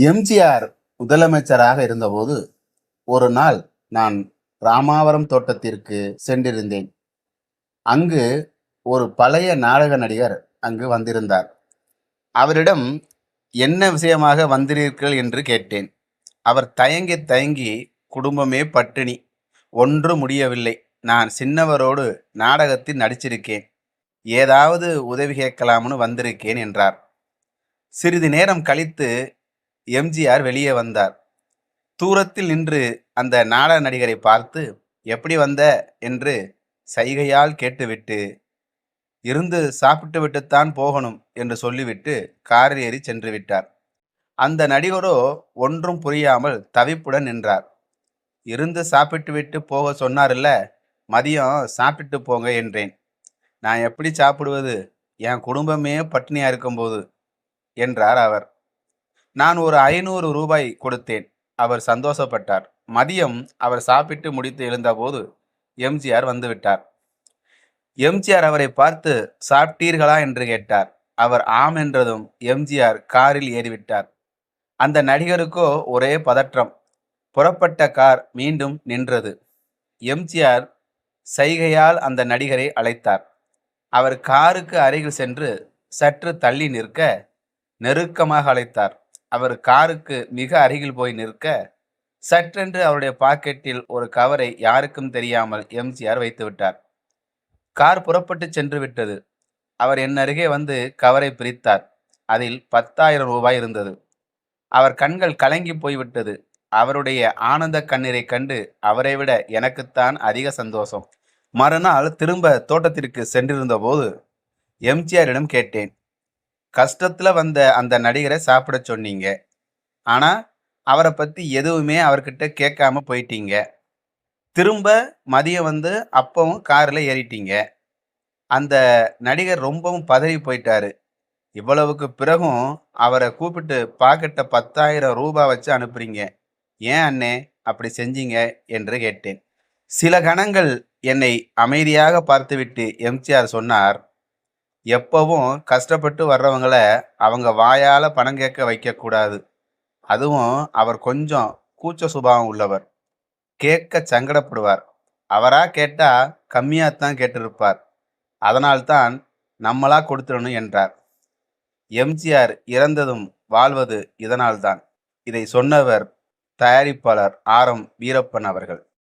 எம்ஜிஆர் முதலமைச்சராக இருந்தபோது ஒரு நாள் நான் ராமாவரம் தோட்டத்திற்கு சென்றிருந்தேன். அங்கு ஒரு பழைய நாடக நடிகர் அங்கு வந்திருந்தார். அவரிடம் என்ன விஷயமாக வந்திருக்கிறீர்கள்? என்று கேட்டேன். அவர் தயங்கி தயங்கி குடும்பமே பட்டினி ஒன்று முடியவில்லை. நான் சின்னவரோடு நாடகத்தில் நடிச்சிருக்கேன். ஏதாவது உதவி கேட்கலாம்னு வந்திருக்கேன் என்றார். சிறிது நேரம் கழித்து எம்ஜிஆர் வெளியே வந்தார். தூரத்தில் நின்று அந்த நாடக நடிகரை பார்த்து எப்படி வந்த? என்று சைகையால் கேட்டுவிட்டு இருந்து சாப்பிட்டு விட்டுத்தான் போகணும் என்று சொல்லிவிட்டு காரில் ஏறி சென்று விட்டார். அந்த நடிகரோ ஒன்றும் புரியாமல் தவிப்புடன் நின்றார். இருந்து சாப்பிட்டு விட்டு போக சொன்னார்ல மதியம் சாப்பிட்டு போங்க என்றேன். நான் எப்படி சாப்பிடுவது? என் குடும்பமே பட்டினியாக இருக்கும்போது என்றார் அவர். நான் ஒரு ஐநூறு ரூபாய் கொடுத்தேன். அவர் சந்தோஷப்பட்டார். மதியம் அவர் சாப்பிட்டு முடித்து எழுந்தபோது எம்ஜிஆர் வந்துவிட்டார். எம்ஜிஆர் அவரை பார்த்து சாப்பிட்டீர்களா? என்று கேட்டார். அவர் ஆம் என்றதும் எம்ஜிஆர் காரில் ஏறிவிட்டார். அந்த நடிகருக்கோ ஒரே பதற்றம். புறப்பட்ட கார் மீண்டும் நின்றது. எம்ஜிஆர் சைகையால் அந்த நடிகரை அழைத்தார். அவர் காருக்கு அருகில் சென்று சற்று தள்ளி நிற்க நெருக்கமாக அழைத்தார். அவர் காருக்கு மிக அருகில் போய் நிற்க சற்றென்று அவருடைய பாக்கெட்டில் ஒரு கவரை யாருக்கும் தெரியாமல் எம்ஜிஆர் வைத்து விட்டார். கார் புறப்பட்டு சென்று விட்டது. அவர் என் அருகே வந்து கவரை பிரித்தார். அதில் பத்தாயிரம் ரூபாய் இருந்தது. அவர் கண்கள் கலங்கி போய்விட்டது அவருடைய ஆனந்த கண்ணீரை கண்டு அவரை விட எனக்குத்தான் அதிக சந்தோஷம். மறுநாள் திரும்ப தோட்டத்திற்கு சென்றிருந்த போது எம்ஜிஆரிடம் கேட்டேன் கஷ்டத்தில் வந்த அந்த நடிகரை சாப்பிட சொன்னீங்க. ஆனால் அவரை பற்றி எதுவுமே அவர்கிட்ட கேட்காம போயிட்டீங்க. திரும்ப மதியம் வந்து அப்பவும் காரில் ஏறிட்டீங்க. அந்த நடிகர் ரொம்பவும் பதறி போயிட்டாரு. இவ்வளவுக்கு பிறகும் அவரை கூப்பிட்டு பாக்கெட்டை பத்தாயிரம் ரூபாய் வச்சு அனுப்புறீங்க. ஏன் அண்ணே அப்படி செஞ்சீங்க என்று கேட்டேன். சில கணங்கள் என்னை அமைதியாக பார்த்துவிட்டு எம்ஜிஆர் சொன்னார் எப்பவும் கஷ்டப்பட்டு வர்றவங்கள அவங்க வாயால் பணம் கேட்க வைக்கக்கூடாது. அதுவும் அவர் கொஞ்சம் கூச்ச சுபாவம் உள்ளவர். கேட்க சங்கடப்படுவார். அவராக கேட்டால் கம்மியாக தான் கேட்டிருப்பார். அதனால்தான் நம்மளாக கொடுத்துடணும் என்றார். எம்ஜிஆர் இறந்ததும் வாழ்வது இதனால்தான். இதை சொன்னவர் தயாரிப்பாளர் ஆர் எம் வீரப்பன் அவர்கள்.